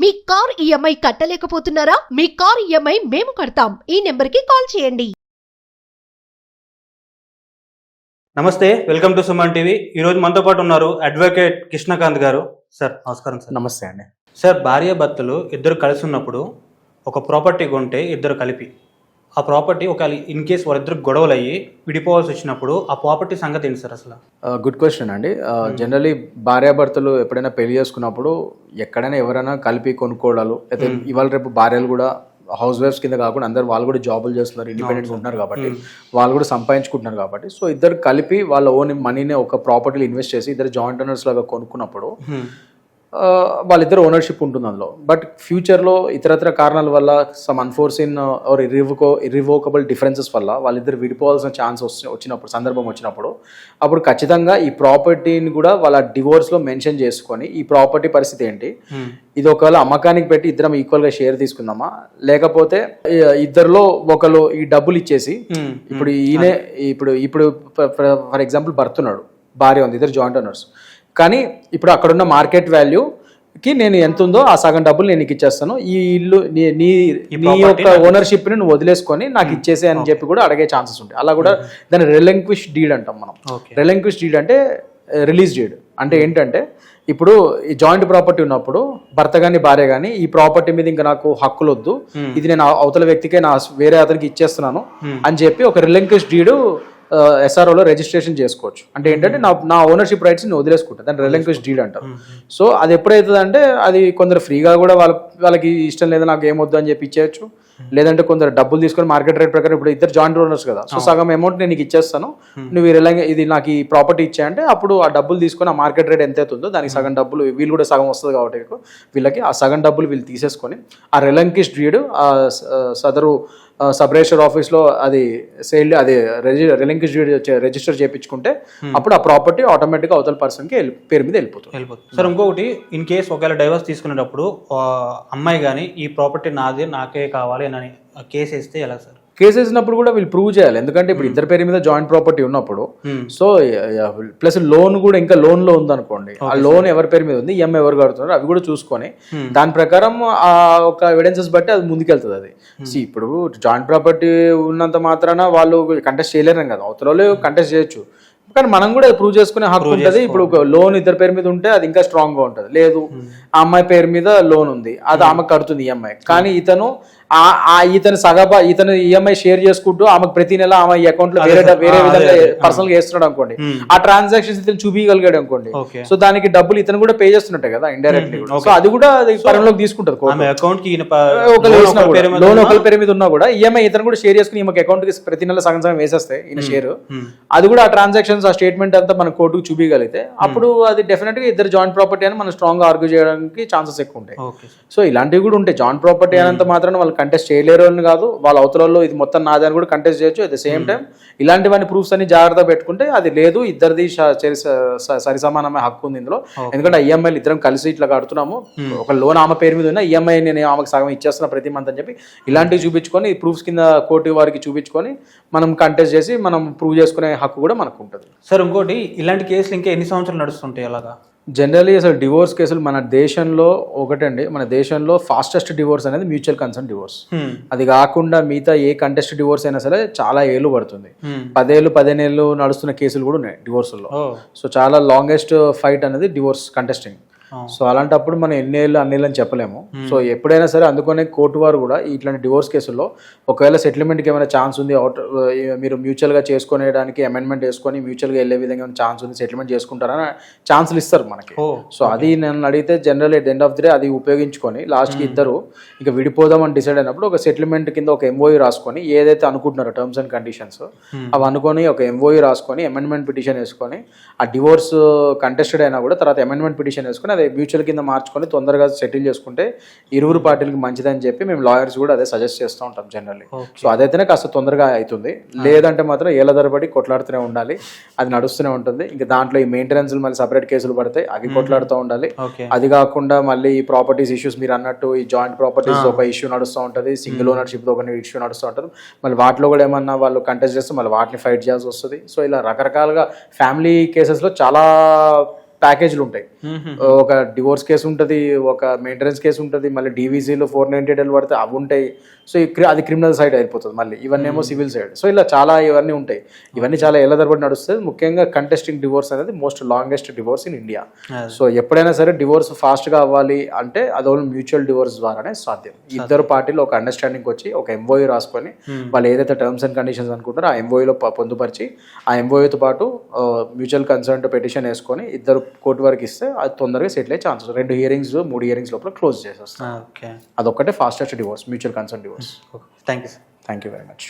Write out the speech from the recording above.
మీ car EMI కట్టలేకపోతున్నారా? మీ car EMI మేము కడతాం. ఈ నెంబర్కి కాల్ చేయండి. నమస్తే వెల్కమ్ టు సుమన్ టీవీ. ఈ రోజు మనతో పాటు ఉన్నారు అడ్వకేట్ కృష్ణకాంత్ గారు. సార్ నమస్కారం సార్. నమస్తే అండి. సార్ భార్య భర్తలు ఇద్దరు కలిసి ఉన్నప్పుడు ఒక ప్రాపర్టీ కొంటే ఇద్దరు కలిపి. ఆ ప్రాపర్టీ ఒకవేళ ఇన్ కేస్ వాళ్ళిద్దరు గొడవలు అయ్యి విడిపోవాల్సి వచ్చినప్పుడు ఆ ప్రాపర్టీ సంగతి ఏంటి సార్ అసలు? గుడ్ క్వశ్చన్ అండి. జనరలీ భార్యాభర్తలు ఎప్పుడైనా పెళ్ళి చేసుకున్నప్పుడు ఎక్కడైనా ఎవరైనా కలిపి కొనుక్కోవడాలు అయితే ఇవాళ రేపు భార్యలు కూడా హౌస్ వైఫ్స్ కింద కాకుండా అందరు వాళ్ళు కూడా జాబులు చేస్తున్నారు ఇండిపెండెంట్గా ఉంటున్నారు కాబట్టి. వాళ్ళు కూడా సంపాదించుకుంటున్నారు కాబట్టి. సో ఇద్దరు కలిపి వాళ్ళ ఓన్ మనీని ఒక ప్రాపర్టీలో ఇన్వెస్ట్ చేసి ఇద్దరు జాయింట్ ఓనర్స్ లాగా కొనుక్కున్నప్పుడు వాళ్ళిద్దరు ఓనర్షిప్ ఉంటుంది అందులో. బట్ ఫ్యూచర్లో ఇతరత్ర కారణాల వల్ల సమ్ అన్ఫోర్సిన్ ఆర్ ఇరివోకో ఇరివోకబుల్ డిఫరెన్సెస్ వల్ల వాళ్ళిద్దరు విడిపోవాల్సిన ఛాన్స్ వచ్చినప్పుడు సందర్భం వచ్చినప్పుడు అప్పుడు ఖచ్చితంగా ఈ ప్రాపర్టీని కూడా వాళ్ళ డివోర్స్లో మెన్షన్ చేసుకొని ఈ ప్రాపర్టీ పరిస్థితి ఏంటి? ఇది ఒకవేళ అమ్మకానికి పెట్టి ఇద్దరం ఈక్వల్గా షేర్ తీసుకుందామా? లేకపోతే ఇద్దరిలో ఒకరు ఈ డబ్బులు ఇచ్చేసి ఇప్పుడు ఈయన ఇప్పుడు ఇప్పుడు ఫర్ ఎగ్జాంపుల్ భర్త ఉన్నాడు భార్య ఉంది ఇద్దరు జాయింట్ ఓనర్స్ కానీ ఇప్పుడు అక్కడున్న మార్కెట్ వాల్యూకి నేను ఎంత ఉందో ఆ సగం డబ్బులు నేను నీకు ఇచ్చేస్తాను. ఈ ఇల్లు నీ నీ నీ యొక్క ఓనర్షిప్ని నువ్వు వదిలేసుకొని నాకు ఇచ్చేసే అని చెప్పి కూడా అడిగే ఛాన్సెస్ ఉంటాయి. అలా కూడా దాన్ని రిలంక్విష్ డీడ్ అంటాం మనం. రిలంక్విష్ డీడ్ అంటే రిలీజ్ డీడ్ అంటే ఏంటంటే ఇప్పుడు ఈ జాయింట్ ప్రాపర్టీ ఉన్నప్పుడు భర్త కానీ భార్య కానీ ఈ ప్రాపర్టీ మీద ఇంకా నాకు హక్కులు వద్దు ఇది నేను అవ- అవతల వ్యక్తికే నా వేరే అతనికి ఇచ్చేస్తున్నాను అని చెప్పి ఒక రిలంక్విష్ డీడ్ ఎస్ఆర్ఓలో రిజిస్ట్రేషన్ చేసుకోవచ్చు. అంటే ఏంటంటే నా నా ఓనర్షిప్ రైట్స్ నేను వదిలేసుకుంటాను దాన్ని రిలంక్విష్ డీడ్ అంటారు. సో అది ఎప్పుడైతుంది అంటే అది కొందరు ఫ్రీగా కూడా వాళ్ళ వాళ్ళకి ఇష్టం లేదా నాకు ఏమొద్దు అని చెప్పి ఇచ్చేయచ్చు. లేదంటే కొందరు డబ్బులు తీసుకొని మార్కెట్ రేట్ ప్రకారం ఇప్పుడు ఇద్దరు జాయింట్ ఓనర్స్ కదా. సో సగం అమౌంట్ నేను నీకు ఇచ్చేస్తాను. నువ్వు రిలయంగా ఇది నాకు ఈ ప్రాపర్టీ ఇచ్చాయంటే అప్పుడు ఆ డబ్బులు తీసుకొని ఆ మార్కెట్ రేట్ ఎంత అవుతుందో దానికి సగం డబ్బులు వీళ్ళు కూడా సగం వస్తుంది కాబట్టి వీళ్ళకు- ఆ సగం డబ్బులు వీళ్ళు తీసేసుకొని ఆ రిలంకిష్ డీడ్ సదరు సబ్ రిజిస్టర్ ఆఫీస్లో అది సేల్ అది రిలంకిష్ డీడ్ రిజిస్టర్ చేయించుకుంటే అప్పుడు ఆ ప్రాపర్టీ ఆటోమేటిక్గా అవతల పర్సన్కి పేరు మీద వెళ్ళిపోతుంది. వెళ్ళిపోతుంది. సార్ ఇంకొకటి ఇన్ కేస్ ఒకవేళ డైవర్స్ తీసుకునేటప్పుడు అమ్మాయి కానీ ఈ ప్రాపర్టీ నాది నాకే కావాలి అని కేసు వేస్తే ఎలా సార్? కేసు వేసినప్పుడు కూడా వీళ్ళు ప్రూవ్ చేయాలి. ఎందుకంటే ఇప్పుడు ఇద్దరు పేరు మీద జాయింట్ ప్రాపర్టీ ఉన్నప్పుడు సో ప్లస్ లోన్ కూడా ఇంకా లోన్లో ఉందనుకోండి. ఆ లోన్ ఎవరి పేరు మీద ఉంది ఈఎంఐ ఎవరు కడుతున్నారు అవి కూడా చూసుకొని దాని ప్రకారం ఆ ఒక ఎవిడెన్సెస్ బట్టి అది ముందుకెళ్తుంది అది. See, ఇప్పుడు జాయింట్ ప్రాపర్టీ ఉన్నంత మాత్రాన వాళ్ళు కంటెస్ట్ చేయలేరు కదా. అవతల కంటెస్ట్ చేయొచ్చు. కానీ మనం కూడా ప్రూవ్ చేసుకునే హక్కు ఉంటుంది. ఇప్పుడు లోన్ ఇద్దరు పేరు మీద ఉంటే అది ఇంకా స్ట్రాంగ్గా ఉంటుంది. లేదు ఆ అమ్మాయి పేరు మీద లోన్ ఉంది అది ఆమె కడుతుంది ఈఎంఐ. కానీ ఇతను ఆ ఇతను సగబా ఇతను ఈఎంఐ షేర్ చేసుకుంటూ ఆమెకు ప్రతి నెల ఆమె అకౌంట్లో వేరే వేరే విధంగా. పర్సనల్గా వేస్తున్నాడు అనుకోండి. ఆ ట్రాన్సాక్షన్స్ ఇతను చూపించగలిగాడు అనుకోండి. సో దానికి డబ్బులు ఇతను కూడా పే చేస్తున్నట్టే కదా ఇండైరెక్ట్లీ సో అది కూడా అది పరిగణలోకి తీసుకుంటది కోర్టు. ఆమె అకౌంట్కి ఈయన ఒకరు లోన్ ఒకరి పేరు మీద ఉన్నా- కూడా ఈఎంఐ ఇతను కూడా షేర్ చేసుకుని ఈమెకి అకౌంట్కి ప్రతి నెల సగం సగం వేసేస్తే ఈయన షేర్. అది కూడా ఆ ట్రాన్సాక్షన్స్ ఆ స్టేట్మెంట్ అంతా మన కోర్టుకు చూపించగలిగితే అప్పుడు అది డెఫినెట్గా ఇద్దరు జాయింట్ ప్రాపర్టీ అని మనం స్ట్రాంగ్ ఆర్గ్యూ చేయడానికి ఛాన్సెస్ ఎక్కువ ఉంటాయి. సో ఇలాంటివి కూడా ఉంటాయి. జాయింట్ ప్రాపర్టీ అనేంత మాత్రం వాళ్ళు కంటెస్ట్ చేయలేరు అని కాదు వాళ్ళ అవతలలో ఇది మొత్తం నాది అని కూడా కంటెస్ట్ చేయొచ్చు. అట్ ద సేమ్ టైం ఇలాంటివన్నీ ప్రూఫ్స్ అన్ని జాగ్రత్త పెట్టుకుంటే అది లేదు ఇద్దరిది స- సరి- స- సరి సమానమైన హక్కు ఉంది ఇందులో. ఎందుకంటే ఈఎంఐలు ఇద్దరం కలిసి ఇట్లా కడుతున్నాము. ఒక లోన్ ఆమె పేరు మీద ఉన్న ఈఎంఐ నేను ఆమెకు సగం ఇచ్చేస్తున్నా ప్రతి మంత్ అని చెప్పి ఇలాంటివి చూపించుకొని ప్రూఫ్స్ కింద కోర్టు వారికి చూపించుకొని మనం కంటెస్ట్ చేసి మనం ప్రూవ్ చేసుకునే హక్కు కూడా మనకు ఉంటుంది. సార్ ఇంకోటి ఇలాంటి కేసులు ఇంకా ఎన్ని సంవత్సరాలు నడుస్తుంటాయి అలాగా? జనరలీ అసలు డివోర్స్ కేసులు మన దేశంలో ఒకటండి మన దేశంలో ఫాస్టెస్ట్ డివోర్స్ అనేది మ్యూచువల్ కన్సర్న్ డివోర్స్. అది కాకుండా మిగతా ఏ కంటెస్ట్ డివోర్స్ అయినా సరే చాలా ఏళ్ళు పడుతుంది Hmm. పదేళ్ళు పదిహేనేళ్ళు నడుస్తున్న కేసులు కూడా ఉన్నాయి డివోర్సుల్లో సో చాలా లాంగెస్ట్ ఫైట్ అనేది డివోర్స్ కంటెస్టింగ్. సో అలాంటప్పుడు మనం ఎన్నేళ్ళు అన్నేళ్ళు అని చెప్పలేము. సో ఎప్పుడైనా సరే అందుకనే కోర్టు వారు కూడా ఇట్లాంటి డివోర్స్ కేసుల్లో ఒకవేళ సెటిల్మెంట్కి ఏమైనా ఛాన్స్ ఉంది అవుట్ మీరు మ్యూచువల్గా చేసుకునేడానికి అమెండ్మెంట్ వేసుకొని మ్యూచువల్గా వెళ్ళే విధంగా ఛాన్స్ ఉంది సెటిల్మెంట్ చేసుకుంటారని ఛాన్సులు ఇస్తారు మనకి. సో అది నన్ను అడిగితే general at end of the day అది ఉపయోగించుకొని లాస్ట్కి ఇద్దరు ఇక విడిపోదాం అని డిసైడ్ అయినప్పుడు ఒక సెటిల్మెంట్ కింద ఒక ఎంఓఈ రాసుకొని ఏదైతే అనుకుంటున్నారో టర్మ్స్ అండ్ కండిషన్స్ అవి అనుకొని ఒక ఎంఓఈ రాసుకొని అమెండ్మెంట్ పిటిషన్ వేసుకొని ఆ డివోర్స్ కంటెస్టెడ్ అయినా కూడా తర్వాత అమెండ్మెంట్ పిటిషన్ వేసుకొని అదే మ్యూచువల్ కింద మార్చుకొని తొందరగా సెటిల్ చేసుకుంటే ఇరువురు పార్టీలకి మంచిదని చెప్పి మేము లాయర్స్ కూడా అదే సజెస్ట్ చేస్తూ ఉంటాం జనరల్లీ. సో అదైతేనే కాస్త తొందరగా అవుతుంది లేదంటే మాత్రం ఏళ్ళ ధరబడి కొట్లాడుతూనే ఉండాలి. అది నడుస్తూనే ఉంటుంది. ఇంకా దాంట్లో ఈ మెయింటెనెన్స్ మళ్ళీ సపరేట్ కేసులు పడతాయి అవి కొట్లాడుతూ ఉండాలి. అది కాకుండా మళ్ళీ ఈ ప్రాపర్టీస్ ఇష్యూస్ మీరు అన్నట్టు ఈ జాయింట్ ప్రాపర్టీస్ ఒక ఇష్యూ నడుస్తూ ఉంటుంది. సింగిల్ ఓనర్షిప్ ఒక ఇష్యూ నడుస్తూ ఉంటుంది. మళ్ళీ వాటిలో కూడా ఏమన్నా వాళ్ళు కంటెస్ట్ చేస్తే మళ్ళీ వాటిని ఫైట్ చేయాల్సి వస్తుంది. సో ఇలా రకరకాలుగా ఫ్యామిలీ కేసెస్లో చాలా ప్యాకేజ్లు ఉంటాయి. ఒక డివోర్స్ కేసు ఉంటుంది ఒక మెయింటెనెన్స్ కేసు ఉంటుంది మళ్ళీ డీవీసీలో ఫోర్ నైన్టీ ఎయిట్ పడితే అవి ఉంటాయి. సో అది క్రిమినల్ సైడ్ అయిపోతుంది మళ్ళీ. ఇవన్నీ ఏమో సివిల్ సైడ్ సో ఇలా చాలా ఇవన్నీ ఉంటాయి. ఇవన్నీ చాలా ఏళ్ళ తరబడి నడుస్తుంది. ముఖ్యంగా కంటెస్టింగ్ డివోర్స్ అనేది most longest divorce in India so ఎప్పుడైనా సరే డివోర్స్ ఫాస్ట్గా అవ్వాలి అంటే అది ఓన్లీ మ్యూచువల్ డివోర్స్ ద్వారానే సాధ్యం. ఇద్దరు పార్టీలు ఒక అండర్స్టాండింగ్ వచ్చి ఒక ఎంఓయూ రాసుకొని వాళ్ళు ఏదైతే టర్మ్స్ అండ్ కండిషన్స్ అనుకుంటారో ఆ ఎంఓయూలో పొందుపరిచి ఆ ఎంఓయూతో పాటు మ్యూచువల్ కన్సర్న్ పిటిషన్ వేసుకొని ఇద్దరు కోర్టు వరకు ఇస్తే అది తొందరగా సెటిల్ అయ్యే ఛాన్సెస్. రెండు హియరింగ్స్ మూడు హియరింగ్స్ లోపల క్లోజ్ చేసేస్తాం. ఓకే అదొక్కటే fastest divorce mutual concern divorce thank you sir thank you very much